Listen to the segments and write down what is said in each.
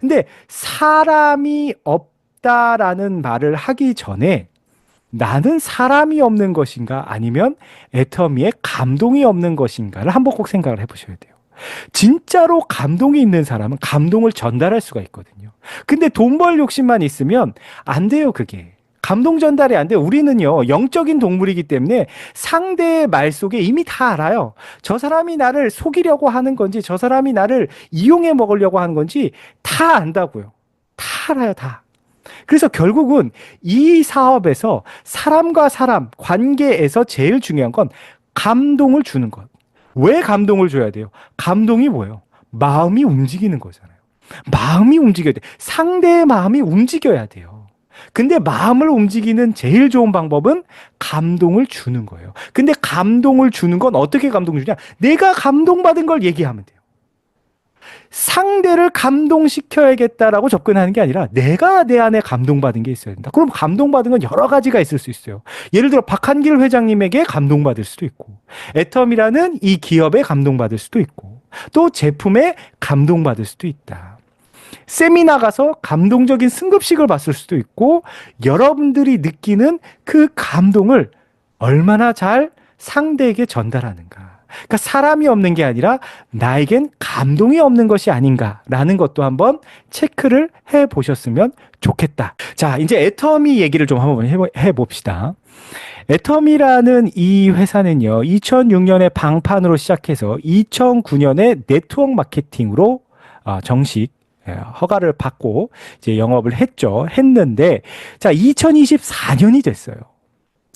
근데 사람이 없다라는 말을 하기 전에 나는 사람이 없는 것인가 아니면 애터미에 감동이 없는 것인가를 한번 꼭 생각을 해보셔야 돼요. 진짜로 감동이 있는 사람은 감동을 전달할 수가 있거든요. 근데 돈 벌 욕심만 있으면 안 돼요, 그게. 감동 전달이 안 돼요. 우리는요, 영적인 동물이기 때문에 상대의 말 속에 이미 다 알아요. 저 사람이 나를 속이려고 하는 건지, 저 사람이 나를 이용해 먹으려고 하는 건지 다 안다고요. 다 알아요, 다. 그래서 결국은 이 사업에서 사람과 사람 관계에서 제일 중요한 건 감동을 주는 것. 왜 감동을 줘야 돼요? 감동이 뭐예요? 마음이 움직이는 거잖아요. 마음이 움직여야 돼. 상대의 마음이 움직여야 돼요. 근데 마음을 움직이는 제일 좋은 방법은 감동을 주는 거예요. 근데 감동을 주는 건 어떻게 감동을 주냐? 내가 감동받은 걸 얘기하면 돼요. 상대를 감동시켜야겠다라고 접근하는 게 아니라 내가 내 안에 감동받은 게 있어야 된다. 그럼 감동받은 건 여러 가지가 있을 수 있어요. 예를 들어 박한길 회장님에게 감동받을 수도 있고 애텀이라는 이 기업에 감동받을 수도 있고 또 제품에 감동받을 수도 있다. 세미나 가서 감동적인 승급식을 봤을 수도 있고 여러분들이 느끼는 그 감동을 얼마나 잘 상대에게 전달하는가. 그러니까 사람이 없는 게 아니라 나에겐 감동이 없는 것이 아닌가라는 것도 한번 체크를 해 보셨으면 좋겠다. 자, 이제 애터미 얘기를 좀 한번 해보- 해봅시다. 애터미라는 이 회사는요, 2006년에 방판으로 시작해서 2009년에 네트워크 마케팅으로 아, 정식 예, 허가를 받고 이제 영업을 했죠. 했는데, 자, 2024년이 됐어요.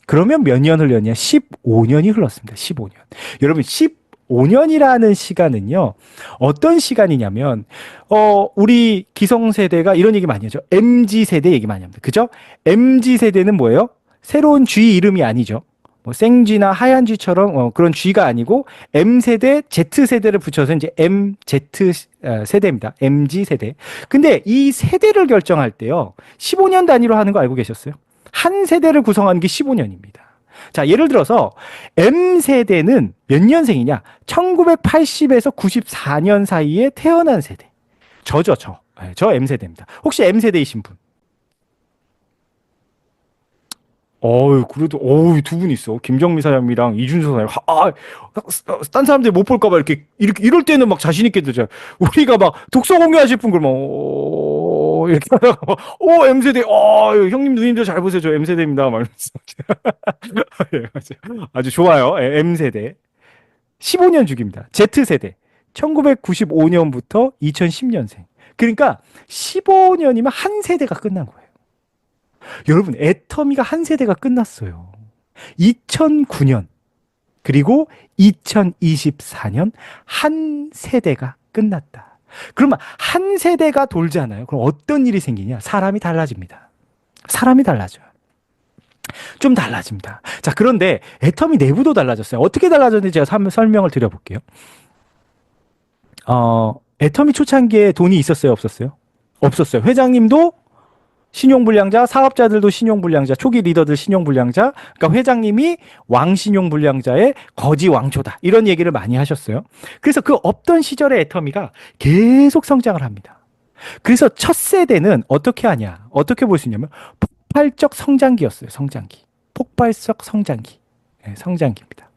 그러면 몇 년 흘렸냐? 15년이 흘렀습니다. 15년. 여러분, 15년이라는 시간은요, 어떤 시간이냐면, 어, 우리 기성세대가 이런 얘기 많이 하죠. MG세대 얘기 많이 합니다. 그죠? MG세대는 뭐예요? 새로운 G 이름이 아니죠. 뭐 생쥐나 하얀 쥐처럼 어, 그런 G가 아니고 M세대, Z세대를 붙여서 이제 MZ 어, 세대입니다. MG 세대. 근데 이 세대를 결정할 때요. 15년 단위로 하는 거 알고 계셨어요? 한 세대를 구성하는 게 15년입니다. 자, 예를 들어서 M세대는 몇 년생이냐? 1980에서 94년 사이에 태어난 세대. 저죠, 저. 네, 저 M세대입니다. 혹시 M세대이신 분? 어유 그래도 어유 두 분 있어. 김정미 사장님이랑 이준서 사장님. 아, 딴 사람들 못 볼까 봐 이렇게 이렇게 이럴 때는 막 자신 있게 되죠. 우리가 막 독서 공유하실 분 그러면 어, 이렇게 하다가 막, 어 M 세대. 어 형님 누님들 잘 보세요. 저 M 세대입니다. 막 이러면서 예, 아주, 좋아요. 예, M 세대. 15년 주기입니다. Z 세대. 1995년부터 2010년생. 그러니까 15년이면 한 세대가 끝난 거예요. 여러분, 애터미가 한 세대가 끝났어요. 2009년, 그리고 2024년 한 세대가 끝났다. 그러면 한 세대가 돌잖아요. 그럼 어떤 일이 생기냐? 사람이 달라집니다. 사람이 달라져요. 좀 달라집니다. 자, 그런데 애터미 내부도 달라졌어요. 어떻게 달라졌는지 제가 설- 설명을 드려볼게요. 어, 애터미 초창기에 돈이 있었어요? 없었어요? 없었어요. 회장님도 신용불량자, 사업자들도 신용불량자, 초기 리더들 신용불량자, 그러니까 회장님이 왕신용불량자의 거지 왕초다. 이런 얘기를 많이 하셨어요. 그래서 그 없던 시절의 애터미가 계속 성장을 합니다. 그래서 첫 세대는 어떻게 하냐? 어떻게 볼 수 있냐면 폭발적 성장기였어요. 성장기. 폭발적 성장기. 네, 성장기입니다.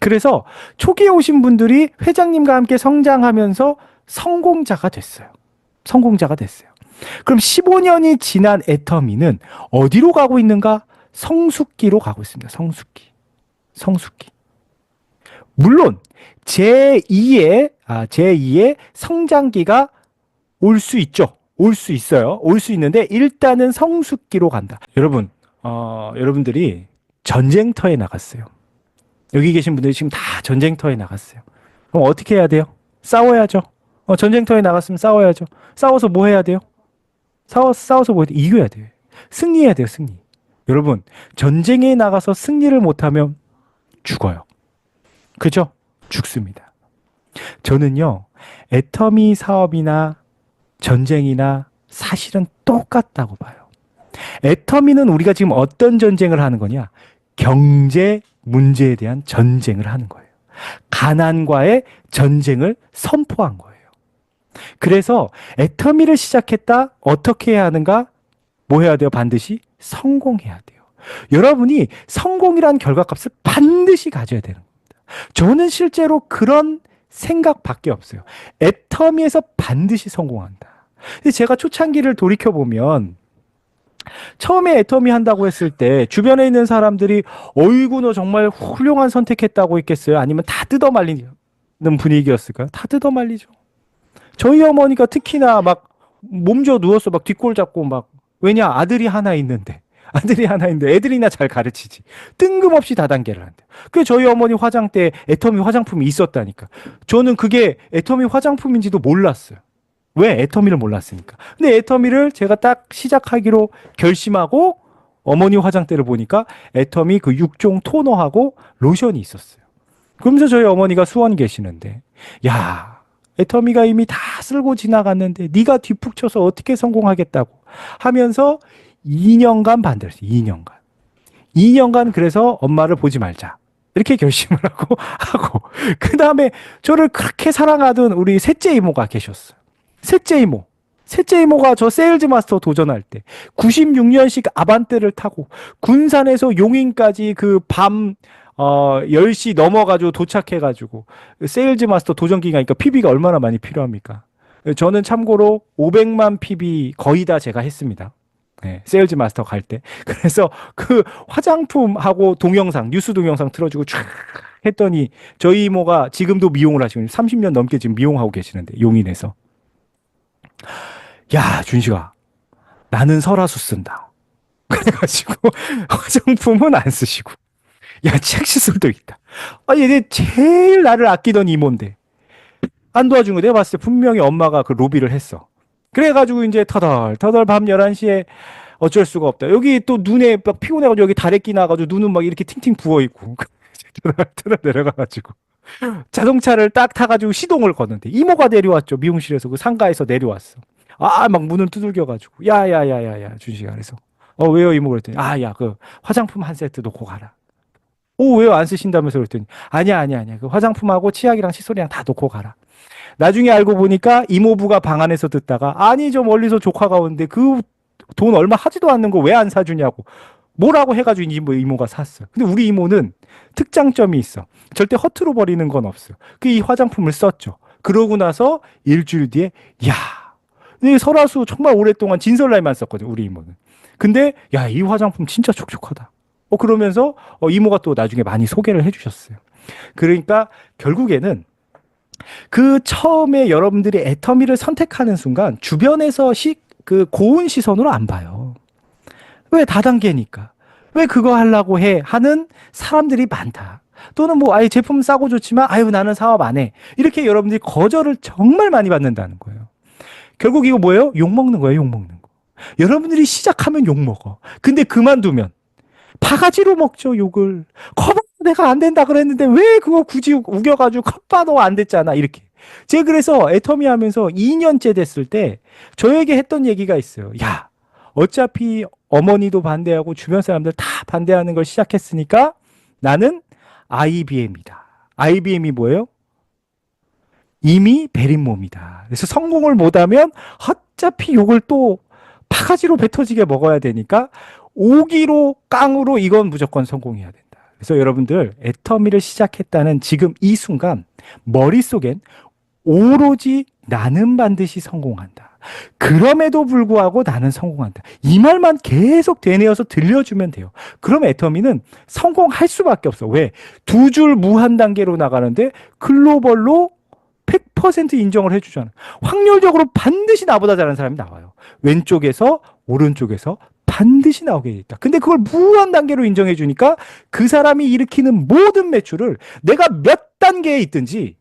그래서 초기에 오신 분들이 회장님과 함께 성장하면서 성공자가 됐어요. 성공자가 됐어요. 그럼 15년이 지난 애터미는 어디로 가고 있는가? 성숙기로 가고 있습니다. 성숙기. 성숙기. 물론 제2의 아, 제2의 성장기가 올 수 있죠. 올 수 있어요. 올 수 있는데 일단은 성숙기로 간다. 여러분, 어, 여러분들이 전쟁터에 나갔어요. 여기 계신 분들이 지금 다 전쟁터에 나갔어요. 그럼 어떻게 해야 돼요? 싸워야죠. 어, 전쟁터에 나갔으면 싸워야죠. 싸워서 뭐 해야 돼요? 싸워, 싸워서 뭐 해야 돼요? 이겨야 돼요. 승리해야 돼요, 승리. 여러분, 전쟁에 나가서 승리를 못하면 죽어요. 그죠? 죽습니다. 저는요, 애터미 사업이나 전쟁이나 사실은 똑같다고 봐요. 애터미는 우리가 지금 어떤 전쟁을 하는 거냐? 경제 문제에 대한 전쟁을 하는 거예요. 가난과의 전쟁을 선포한 거예요. 그래서 애터미를 시작했다. 어떻게 해야 하는가? 뭐 해야 돼요? 반드시 성공해야 돼요. 여러분이 성공이란 결과값을 반드시 가져야 되는 겁니다. 저는 실제로 그런 생각밖에 없어요. 애터미에서 반드시 성공한다. 제가 초창기를 돌이켜 보면 처음에 애터미 한다고 했을 때 주변에 있는 사람들이 어이구 너 정말 훌륭한 선택했다고 했겠어요? 아니면 다 뜯어 말리는 분위기였을까요? 다 뜯어 말리죠. 저희 어머니가 특히나 막 몸져 누워서 막 뒷골 잡고 막 왜냐 아들이 하나 있는데 아들이 하나 있는데 애들이나 잘 가르치지 뜬금없이 다단계를 한대. 그 저희 어머니 화장대 애터미 화장품이 있었다니까. 저는 그게 애터미 화장품인지도 몰랐어요. 왜 애터미를 몰랐으니까. 근데 애터미를 제가 딱 시작하기로 결심하고 어머니 화장대를 보니까 애터미 그 6종 토너하고 로션이 있었어요. 그러면서 저희 어머니가 수원 계시는데 야 애터미가 이미 다 쓸고 지나갔는데 네가 뒷북 쳐서 어떻게 성공하겠다고 하면서 2년간 반대를 했어요. 2년간. 2년간 그래서 엄마를 보지 말자. 이렇게 결심을 하고 하고 그 다음에 저를 그렇게 사랑하던 우리 셋째 이모가 계셨어요. 셋째 이모. 셋째 이모가 저 세일즈 마스터 도전할 때 96년식 아반떼를 타고 군산에서 용인까지 그밤 어, 10시 넘어가지고 도착해가지고 세일즈 마스터 도전 기간이니까 PB가 얼마나 많이 필요합니까? 저는 참고로 500만 PB 거의 다 제가 했습니다. 네, 세일즈 마스터 갈 때. 그래서 그 화장품하고 동영상, 뉴스 동영상 틀어주고 쫙 했더니 저희 이모가 지금도 미용을 하시고 30년 넘게 지금 미용하고 계시는데 용인에서. 야, 준식아. 나는 설화수 쓴다. 그래가지고 화장품은 안 쓰시고. 야, 책 시술도 있다. 아니, 얘 제일 나를 아끼던 이모인데. 안 도와준 거 내가 봤을 때 분명히 엄마가 그 로비를 했어. 그래가지고 이제 터덜, 터덜 밤 11시에 어쩔 수가 없다. 여기 또 눈에 막 피곤해가지고 여기 다래 끼 나가지고 눈은 막 이렇게 팅팅 부어있고. 터덜 내려가가지고. 자동차를 딱 타가지고 시동을 거는데 이모가 내려왔죠. 미용실에서 그 상가에서 내려왔어. 아, 막 문을 두들겨가지고. 야, 야, 야, 야, 야, 준식아. 그래서. 어, 왜요, 이모? 그랬더니. 아, 야, 그 화장품 한 세트 놓고 가라. 오, 왜요? 안 쓰신다면서 그랬더니. 아니야, 아니야, 아니야. 그 화장품하고 치약이랑 칫솔이랑 다 놓고 가라. 나중에 알고 보니까 이모부가 방 안에서 듣다가 아니 저 멀리서 조카가 오는데 그 돈 얼마 하지도 않는 거 왜 안 사주냐고 뭐라고 해가지고 이모, 이모가 샀어요. 근데 우리 이모는 특장점이 있어. 절대 허투루 버리는 건 없어요. 그이 화장품을 썼죠. 그러고 나서 일주일 뒤에 야, 이 설화수 정말 오랫동안 진설라이만 썼거든 우리 이모는. 근데 야 이 화장품 진짜 촉촉하다. 어 그러면서 어, 이모가 또 나중에 많이 소개를 해주셨어요. 그러니까 결국에는 그 처음에 여러분들이 애터미를 선택하는 순간 주변에서 시, 그 고운 시선으로 안 봐요. 왜 다단계니까? 왜 그거 하려고 해? 하는 사람들이 많다. 또는 뭐 아예 제품 싸고 좋지만 아유 나는 사업 안 해. 이렇게 여러분들이 거절을 정말 많이 받는다는 거예요. 결국 이거 뭐예요? 욕 먹는 거예요, 욕 먹는 거. 여러분들이 시작하면 욕 먹어. 근데 그만두면 바가지로 먹죠, 욕을. 커버 내가 안 된다 그랬는데 왜 그거 굳이 우겨가지고 컵바도 안 됐잖아, 이렇게. 제가 그래서 애터미 하면서 2년째 됐을 때 저에게 했던 얘기가 있어요. 야, 어차피 어머니도 반대하고 주변 사람들 다 반대하는 걸 시작했으니까 나는 IBM이다. IBM이 뭐예요? 이미 베린 몸이다. 그래서 성공을 못하면 어차피 욕을 또 파가지로 배 터지게 먹어야 되니까 오기로 깡으로 이건 무조건 성공해야 된다. 그래서 여러분들 애터미를 시작했다는 지금 이 순간 머릿속엔 오로지 나는 반드시 성공한다. 그럼에도 불구하고 나는 성공한다. 이 말만 계속 되뇌어서 들려주면 돼요. 그럼 애터미는 성공할 수밖에 없어. 왜? 두 줄 무한 단계로 나가는데 글로벌로 100% 인정을 해주잖아. 확률적으로 반드시 나보다 잘하는 사람이 나와요. 왼쪽에서 오른쪽에서 반드시 나오게 돼 있다. 근데 그걸 무한 단계로 인정해 주니까 그 사람이 일으키는 모든 매출을 내가 몇 단계에 있든지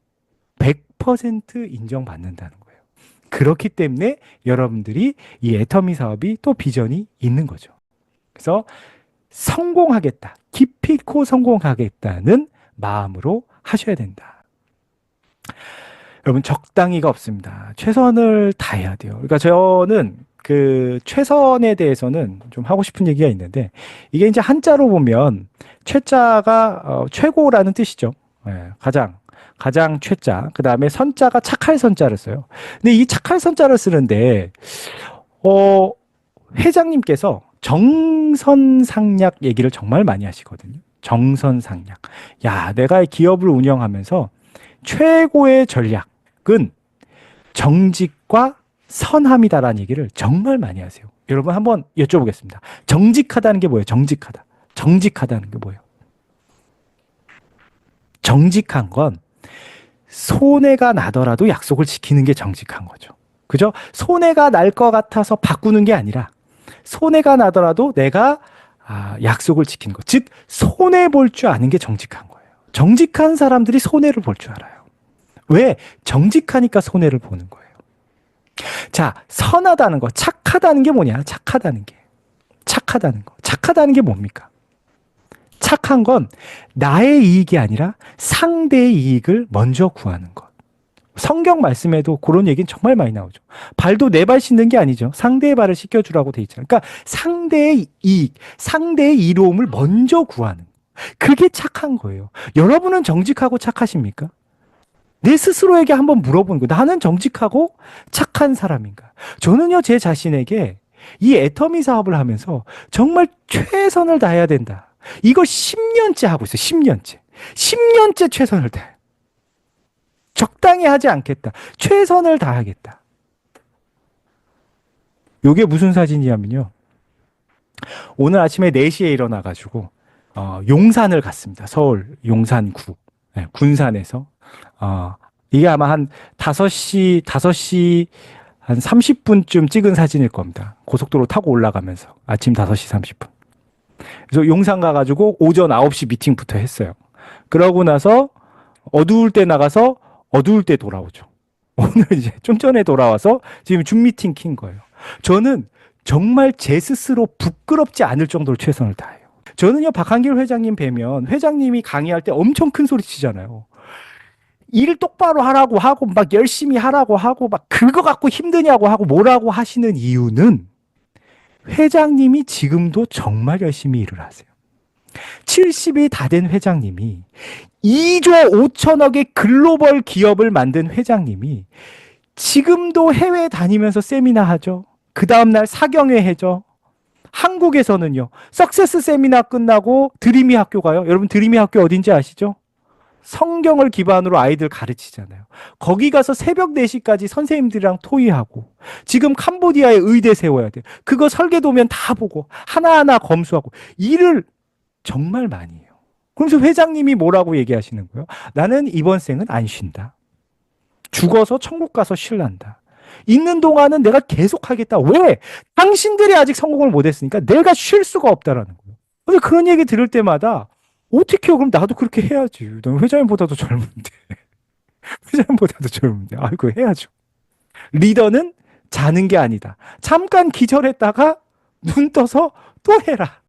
100% 인정받는다는 거예요. 그렇기 때문에 여러분들이 이 애터미 사업이 또 비전이 있는 거죠. 그래서 성공하겠다. 깊이 있고 성공하겠다는 마음으로 하셔야 된다. 여러분 적당히가 없습니다. 최선을 다해야 돼요. 그러니까 저는 그 최선에 대해서는 좀 하고 싶은 얘기가 있는데 이게 이제 한자로 보면 최자가 어, 최고라는 뜻이죠. 예, 가장 가장 최자, 그 다음에 선자가 착할 선자를 써요. 근데 이 착할 선자를 쓰는데, 어, 회장님께서 정선상략 얘기를 정말 많이 하시거든요. 정선상략. 야, 내가 이 기업을 운영하면서 최고의 전략 은 정직과 선함이다라는 얘기를 정말 많이 하세요. 여러분 한번 여쭤보겠습니다. 정직하다는 게 뭐예요? 정직하다. 정직하다는 게 뭐예요? 정직한 건 손해가 나더라도 약속을 지키는 게 정직한 거죠. 그죠? 손해가 날 것 같아서 바꾸는 게 아니라 손해가 나더라도 내가 아, 약속을 지키는 것. 즉, 손해 볼 줄 아는 게 정직한 거예요. 정직한 사람들이 손해를 볼 줄 알아요. 왜? 정직하니까 손해를 보는 거예요. 자, 선하다는 거, 착하다는 게 뭐냐? 착하다는 게. 착하다는 거. 착하다는 게 뭡니까? 착한 건 나의 이익이 아니라 상대의 이익을 먼저 구하는 것. 성경 말씀에도 그런 얘기는 정말 많이 나오죠. 발도 내 발 씻는 게 아니죠. 상대의 발을 씻겨주라고 돼 있잖아요. 그러니까 상대의 이익, 상대의 이로움을 먼저 구하는. 그게 착한 거예요. 여러분은 정직하고 착하십니까? 내 스스로에게 한번 물어보는 거예요. 나는 정직하고 착한 사람인가? 저는요, 제 자신에게 이 애터미 사업을 하면서 정말 최선을 다해야 된다. 이거 10년째 하고 있어요. 10년째. 10년째 최선을 다해. 적당히 하지 않겠다. 최선을 다하겠다. 요게 무슨 사진이냐면요. 오늘 아침에 4시에 일어나가지고, 어, 용산을 갔습니다. 서울 용산구. 네, 군산에서. 어, 이게 아마 한 5시, 5시 한 30분쯤 찍은 사진일 겁니다. 고속도로 타고 올라가면서. 아침 5시 30분. 그래서 용산 가가지고 오전 9시 미팅부터 했어요. 그러고 나서 어두울 때 나가서 어두울 때 돌아오죠. 오늘 이제 좀 전에 돌아와서 지금 줌 미팅 킨 거예요. 저는 정말 제 스스로 부끄럽지 않을 정도로 최선을 다해요. 저는요, 박한길 회장님 뵈면 회장님이 강의할 때 엄청 큰 소리 치잖아요. 일 똑바로 하라고 하고 막 열심히 하라고 하고 막 그거 갖고 힘드냐고 하고 뭐라고 하시는 이유는 회장님이 지금도 정말 열심히 일을 하세요. 70이 다 된 회장님이 2조 5천억의 글로벌 기업을 만든 회장님이 지금도 해외 다니면서 세미나 하죠. 그 다음날 사경회 해죠. 한국에서는요, 석세스 세미나 끝나고 드리미 학교 가요. 여러분 드리미 학교 어딘지 아시죠? 성경을 기반으로 아이들 가르치잖아요. 거기 가서 새벽 4시까지 선생님들이랑 토의하고 지금 캄보디아에 의대 세워야 돼. 그거 설계도면 다 보고 하나하나 검수하고 일을 정말 많이 해요. 그러면서 회장님이 뭐라고 얘기하시는 거예요? 나는 이번 생은 안 쉰다. 죽어서 천국 가서 쉴란다. 있는 동안은 내가 계속 하겠다. 왜? 당신들이 아직 성공을 못 했으니까 내가 쉴 수가 없다라는 거예요. 근데 그런 얘기 들을 때마다 어떻게요? 그럼 나도 그렇게 해야지. 넌 회장님보다도 젊은데. 회장님보다도 젊은데. 아이고, 해야죠. 리더는 자는 게 아니다. 잠깐 기절했다가 눈 떠서 또 해라.